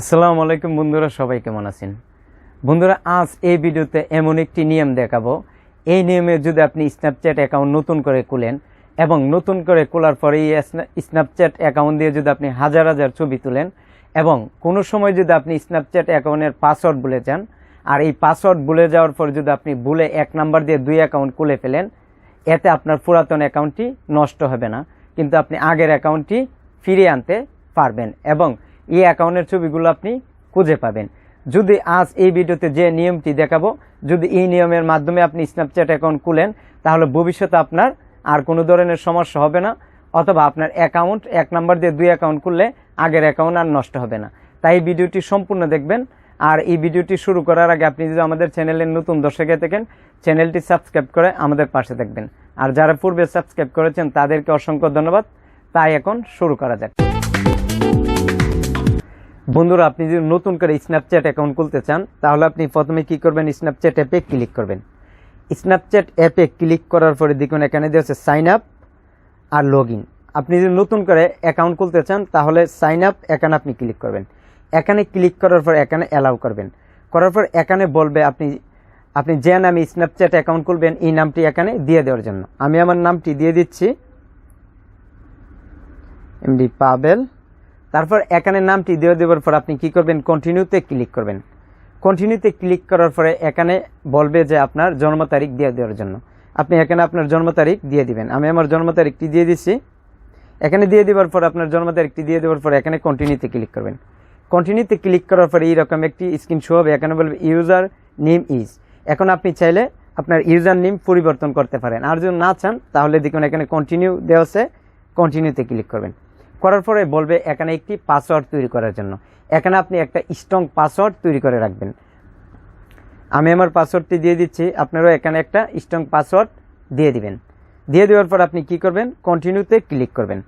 আসসালামু আলাইকুম বন্ধুরা, সবাই কেমন আছেন? বন্ধুরা, আজ এই ভিডিওতে এমন একটি নিয়ম দেখাবো। এই নিয়মে যদি আপনি স্ন্যাপচ্যাট অ্যাকাউন্ট নতুন করে খুলেন এবং নতুন করে খোলার পরে এই স্ন্যাপচ্যাট অ্যাকাউন্ট দিয়ে যদি আপনি হাজার হাজার ছবি তুলেন এবং কোনো সময় যদি আপনি স্ন্যাপচ্যাট অ্যাকাউন্টের পাসওয়ার্ড ভুলে যান আর এই পাসওয়ার্ড ভুলে যাওয়ার পর যদি আপনি ভুলে এক নাম্বার দিয়ে দুই অ্যাকাউন্ট খুলে ফেলেন, এতে আপনার পুরাতন অ্যাকাউন্টটি নষ্ট হবে না। কিন্তু আপনি আগের অ্যাকাউন্টটি ফিরিয়ে আনতে পারবেন এবং এই অ্যাকাউন্টের ছবিগুলো আপনি খুঁজে পাবেন। যদি আজ এই ভিডিওতে যে নিয়মটি দেখাবো, যদি এই নিয়মের মাধ্যমে আপনি স্ন্যাপচ্যাট অ্যাকাউন্ট খুলেন, তাহলে ভবিষ্যতে আপনার আর কোনো ধরনের সমস্যা হবে না, অথবা আপনার অ্যাকাউন্ট, এক নাম্বার দিয়ে দুই অ্যাকাউন্ট খুললে আগের অ্যাকাউন্ট আর নষ্ট হবে না। তাই এই ভিডিওটি সম্পূর্ণ দেখবেন। আর এই ভিডিওটি শুরু করার আগে আপনি যদি আমাদের চ্যানেলের নতুন দর্শকে থাকেন, চ্যানেলটি সাবস্ক্রাইব করে আমাদের পাশে থাকবেন। আর যারা পূর্বে সাবস্ক্রাইব করেছেন, তাদেরকে অসংখ্য ধন্যবাদ। তাই এখন শুরু করা যাক। বন্ধুরা, আপনি যদি নতুন করে স্ন্যাপচ্যাট অ্যাকাউন্ট খুলতে চান, তাহলে আপনি প্রথমে কি করবেন? স্ন্যাপচ্যাট অ্যাপে ক্লিক করবেন। স্ন্যাপচ্যাট অ্যাপে ক্লিক করার পরে দেখুন, এখানে দেওয়া আছে সাইন আপ আর লগ ইন আপনি যদি নতুন করে অ্যাকাউন্ট খুলতে চান, তাহলে সাইন আপ এখানে আপনি ক্লিক করবেন। এখানে ক্লিক করার পর এখানে অ্যালাউ করবেন। করার পর এখানে বলবে আপনি আপনি যে নামে স্ন্যাপচ্যাট অ্যাকাউন্ট খুলবেন, এই নামটি এখানে দিয়ে দেওয়ার জন্য। আমি আমার নামটি দিয়ে দিচ্ছি। এমডি পাবেল তারপর এখানে নামটি দিয়ে দেওয়ার পর আপনি কি করবেন? কন্টিনিউতে ক্লিক করবেন। কন্টিনিউতে ক্লিক করার পরে এখানে বলবে যে আপনার জন্ম তারিখ দিয়ে দেওয়ার জন্য। আপনি এখানে আপনার জন্ম তারিখ দিয়ে দিবেন। আমি আমার জন্ম তারিখটি দিয়ে দিচ্ছি এখানে দিয়ে দেওয়ার পর আপনার জন্ম তারিখটি দিয়ে দেওয়ার পর এখানে কন্টিনিউতে ক্লিক করবেন। কন্টিনিউতে ক্লিক করার পরে এইরকম একটি স্ক্রিন শো হবে। এখানে বলবে ইউজার নেম ইজ এখন আপনি চাইলে আপনার ইউজার নেম পরিবর্তন করতে পারেন। আর যদি না চান, তাহলে দেখুন এখানে কন্টিনিউ দেওয়া আছে। কন্টিনিউতে ক্লিক করবেন। করার পরে বলবে, এখানে একটি পাসওয়ার্ড তৈরি করার জন্য। এখানে আপনি একটা স্ট্রং পাসওয়ার্ড তৈরি করে রাখবেন। আমি আমার পাসওয়ার্ডটি দিয়ে দিচ্ছি, আপনারাও এখানে একটা স্ট্রং পাসওয়ার্ড দিয়ে দিবেন। দিয়ে দেওয়ার পর আপনি কি করবেন? কন্টিনিউতে ক্লিক করবেন।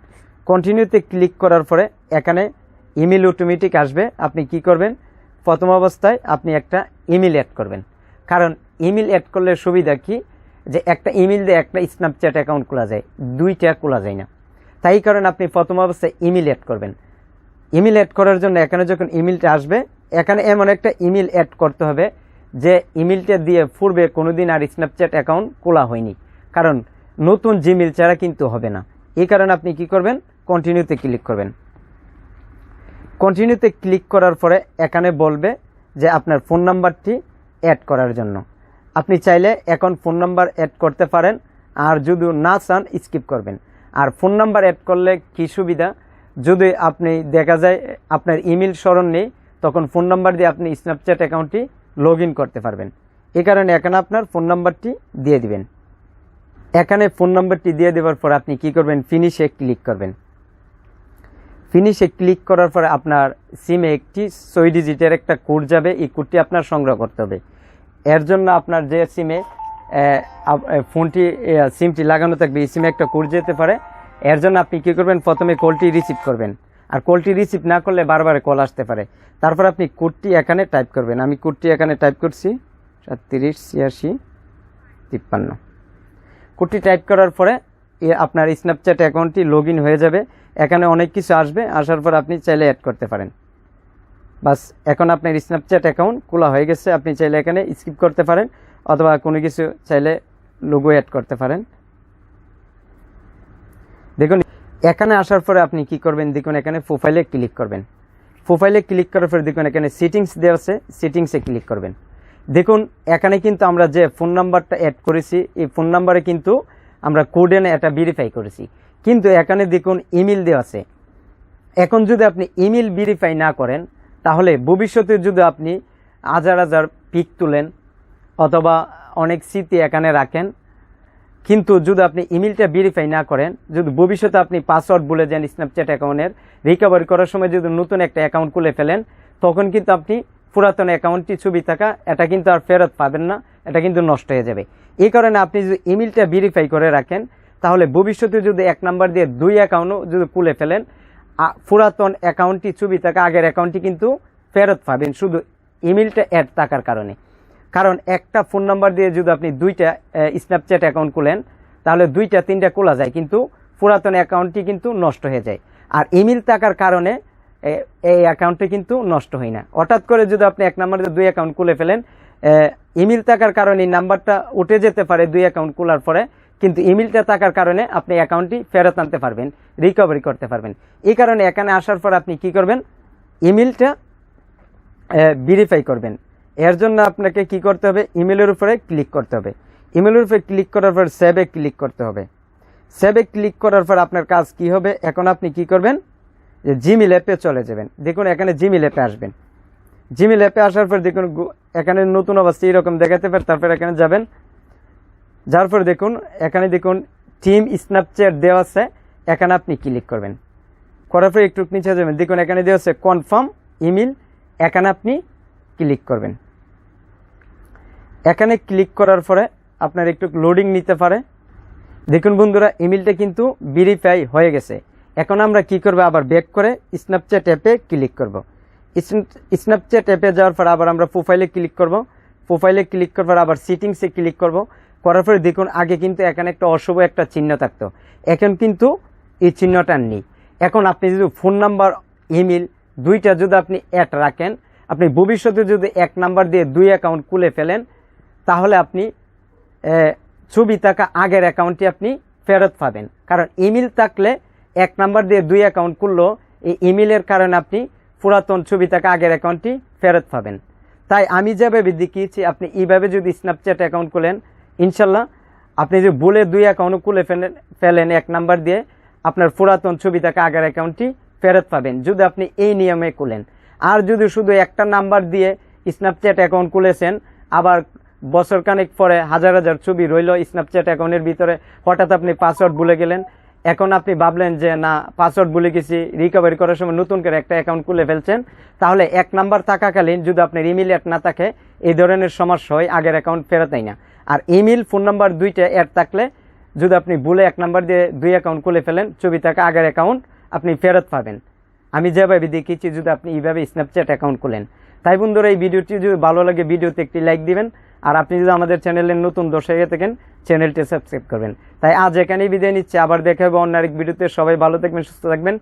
কন্টিনিউতে ক্লিক করার পরে এখানে ইমেল অটোমেটিক আসবে। আপনি কি করবেন? প্রথম অবস্থায় আপনি একটা ইমেল অ্যাড করবেন। কারণ ইমেল অ্যাড করলে সুবিধা কি? যে একটা ইমেল দিয়ে একটা স্ন্যাপচ্যাট অ্যাকাউন্ট খোলা যায়। দুইটা খোলা যায় না। তাই কারণে আপনি প্রথম অবস্থায় ইমেল অ্যাড করবেন। ইমেল অ্যাড করার জন্য এখানে যখন ইমেলটা আসবে, এখানে এমন একটা ইমেল অ্যাড করতে হবে যে ইমেলটা দিয়ে পূর্বে কোনোদিন আর স্ন্যাপচ্যাট অ্যাকাউন্ট খোলা হয়নি। কারণ নতুন জিমেল ছাড়া কিন্তু হবে না। এই কারণে আপনি কি করবেন? কন্টিনিউতে ক্লিক করবেন। কন্টিনিউতে ক্লিক করার পরে এখানে বলবে যে আপনার ফোন নাম্বারটি অ্যাড করার জন্য। আপনি চাইলে এখন ফোন নাম্বার অ্যাড করতে পারেন, আর যদি না চান স্কিপ করবেন। আর ফোন নাম্বার অ্যাড করলে কী সুবিধা? যদি আপনি দেখা যায় আপনার ইমেল স্মরণ নেই, তখন ফোন নাম্বার দিয়ে আপনি স্ন্যাপচ্যাট অ্যাকাউন্টটি লগ করতে পারবেন। এ কারণে এখানে আপনার ফোন নাম্বারটি দিয়ে দিবেন। এখানে ফোন নাম্বারটি দিয়ে দেওয়ার পর আপনি কি করবেন? ফিনিশে ক্লিক করবেন। ফিনিশে ক্লিক করার পরে আপনার সিমে একটি ছয় ডিজিটের একটা কোড যাবে। এই কোডটি আপনার সংগ্রহ করতে হবে। এর জন্য আপনার যে সিমে ফোনটি সিমটি লাগানো থাকবে। এই সিমে একটা কোড যেতে পারে। এর জন্য আপনি কী করবেন? প্রথমে কলটি রিসিভ করবেন। আর কলটি রিসিভ না করলে বারবার কল আসতে পারে। তারপর আপনি কোডটি এখানে টাইপ করবেন। আমি কোডটি এখানে টাইপ করছি। সাতত্রিশ, ছিয়াশি, তিপ্পান্ন। কোডটি টাইপ করার পরে আপনার স্ন্যাপচ্যাট অ্যাকাউন্টটি লগ হয়ে যাবে। এখানে অনেক কিছু আসবে। আসার পর আপনি চাইলে অ্যাড করতে পারেন। বাস, এখন আপনার স্ন্যাপচ্যাট অ্যাকাউন্ট খোলা হয়ে গেছে, আপনি চাইলে এখানে স্কিপ করতে পারেন, অথবা কোনো কিছু চাইলে লোগো অ্যাড করতে পারেন। দেখুন, এখানে আসার পরে আপনি কি করবেন, দেখুন এখানে প্রোফাইলে ক্লিক করবেন। প্রোফাইলে ক্লিক করার পরে দেখুন এখানে সেটিংস দেওয়া আছে সেটিংসে ক্লিক করবেন। দেখুন, এখানে কিন্তু আমরা যে ফোন নাম্বারটা অ্যাড করেছি, এই ফোন নাম্বারে কিন্তু আমরা কোড এনে এটা ভেরিফাই করেছি। কিন্তু এখানে দেখুন ইমেল দেওয়া আছে। এখন যদি আপনি ইমেল ভেরিফাই না করেন তাহলে ভবিষ্যতে যদি আপনি হাজার হাজার পিক তুলেন অথবা অনেক স্মৃতি এখানে রাখেন, কিন্তু যদি আপনি ইমেলটা ভেরিফাই না করেন, যদি ভবিষ্যতে আপনি পাসওয়ার্ড বলে যান স্ন্যাপচ্যাট অ্যাকাউন্টের রিকভারি করার সময় যদি নতুন একটা অ্যাকাউন্ট খুলে ফেলেন, তখন কিন্তু আপনি পুরাতন অ্যাকাউন্টটি ছবি থাকা, এটা কিন্তু আর ফেরত পাবেন না, এটা কিন্তু নষ্ট হয়ে যাবে। এই কারণে আপনি যদি ইমেলটা ভেরিফাই করে রাখেন, তাহলে ভবিষ্যতে যদি এক নাম্বার দিয়ে দুই অ্যাকাউন্টও যদি খুলে ফেলেন পুরাতন অ্যাকাউন্টটি ছবি থাকা আগের অ্যাকাউন্টটি কিন্তু ফেরত পাবেন শুধু ইমেলটা অ্যাড থাকার কারণে। কারণ একটা ফোন নাম্বার দিয়ে যদি আপনি দুইটা স্ন্যাপচ্যাট অ্যাকাউন্ট খুলেন, তাহলে দুইটা, তিনটা খোলা যায়, কিন্তু পুরাতন অ্যাকাউন্টটি কিন্তু নষ্ট হয়ে যায়। আর ইমেল থাকার কারণে এই অ্যাকাউন্টে কিন্তু নষ্ট হয় না। হঠাৎ করে যদি আপনি এক নাম্বারে দুই অ্যাকাউন্ট খুলে ফেলেন ইমেল থাকার কারণে নাম্বারটা উঠে যেতে পারে দুই অ্যাকাউন্ট খোলার পরে। কিন্তু ইমেলটা থাকার কারণে আপনি অ্যাকাউন্টটি ফেরত আনতে পারবেন রিকভারি করতে পারবেন। এই কারণে এখানে আসার পর আপনি কি করবেন? ইমেলটা ভেরিফাই করবেন। এর জন্য আপনাকে কি করতে হবে? ইমেলের উপরে ক্লিক করতে হবে। ইমেলের উপরে ক্লিক করার পর সেভে ক্লিক করতে হবে। সেভে ক্লিক করার পর আপনার কাজ কি হবে? এখন আপনি কি করবেন? যে জিমেল অ্যাপে চলে যাবেন। দেখুন, এখানে জিমেল অ্যাপে আসবেন। জিমেল অ্যাপে আসার পর দেখুন এখানে নতুন অবস্থা এরকম দেখাতে পারে, তারপর এখানে যাবেন। যার পর দেখুন, এখানে দেখুন টিম স্ন্যাপচ্যাট দেওয়া আছে, এখানে আপনি ক্লিক করবেন। করার পরে একটু নিচে যাবেন, দেখুন এখানে দেওয়া আছে কনফার্ম ইমেল এখানে আপনি ক্লিক করবেন। এখানে ক্লিক করার পরে আপনার একটু লোডিং নিতে পারে। দেখুন বন্ধুরা ইমেলটা কিন্তু ভেরিফাই হয়ে গেছে। এখন আমরা কি করব? আবার ব্যাক করে স্ন্যাপচ্যাট অ্যাপে ক্লিক করব। স্ন্যাপচ্যাট অ্যাপে যাওয়ার পর আবার আমরা প্রোফাইলে ক্লিক করব। প্রোফাইলে ক্লিক করার পর আবার সিটিংসে ক্লিক করব। করার পরে দেখুন, আগে কিন্তু এখানে একটা অশুভ একটা চিহ্ন থাকতো। এখন কিন্তু এই চিহ্নটা নেই। এখন আপনি যদি ফোন নাম্বার, ইমেল দুইটা যদি আপনি অ্যাড রাখেন, আপনি ভবিষ্যতে যদি এক নাম্বার দিয়ে দুই অ্যাকাউন্ট খুলে ফেলেন, তাহলে আপনি ছবি থাকা আগের অ্যাকাউন্টটি আপনি ফেরত পাবেন। কারণ ইমেল থাকলে এক নাম্বার দিয়ে দুই অ্যাকাউন্ট খুললেও এই ইমেলের কারণে আপনি পুরাতন ছবি থাকা আগের অ্যাকাউন্টটি ফেরত পাবেন। তাই আমি যেভাবে দেখিয়েছি, আপনি এইভাবে যদি স্ন্যাপচ্যাট অ্যাকাউন্ট খুলেন ইনশাল্লাহ আপনি যে বলে দুই অ্যাকাউন্ট খুলে ফেলেন ফেলেন এক নাম্বার দিয়ে, আপনার পুরাতন ছবি থাকে আগের অ্যাকাউন্টটি ফেরত পাবেন, যদি আপনি এই নিয়মে খুলেন। আর যদি শুধু একটা নাম্বার দিয়ে স্ন্যাপচ্যাট অ্যাকাউন্ট খুলেছেন, আবার বছর কানেক পরে হাজার হাজার ছবি রইল স্ন্যাপচ্যাট অ্যাকাউন্টের ভিতরে, হঠাৎ আপনি পাসওয়ার্ড ভুলে গেলেন এখন আপনি ভাবলেন যে, না পাসওয়ার্ড ভুলে গেছি রিকভারি করার সময় নতুন করে একটা অ্যাকাউন্ট খুলে ফেলছেন। তাহলে এক নাম্বার থাকাকালীন যদি আপনার অ্যাড না থাকে, এই ধরনের সমস্যা হয়, আগের অ্যাকাউন্ট ফেরত নেয় না। আর ইমেল ফোন নাম্বার দুইটা অ্যাড থাকলে, যদি আপনি ভুলে এক নাম্বার দিয়ে দুই অ্যাকাউন্ট খুলে ফেলেন, ছবি থাকা আগের অ্যাকাউন্ট আপনি ফেরত পাবেন। আমি যেভাবে দেখিয়েছি যদি আপনি এইভাবে স্ন্যাপচ্যাট অ্যাকাউন্ট খুলেন। তাই বন্ধুরা, এই ভিডিওটি যদি ভালো লাগে, ভিডিওতে একটি লাইক দিবেন। আর আপনি যদি আমাদের চ্যানেলের নতুন দর্শক থাকেন চ্যানেলটি সাবস্ক্রাইব করবেন। তাই আজ এখানেই বিদায় নিচ্ছি। আবার দেখা হবে অন্য আরেক ভিডিওতে। সবাই ভালো থাকবেন, সুস্থ থাকবেন।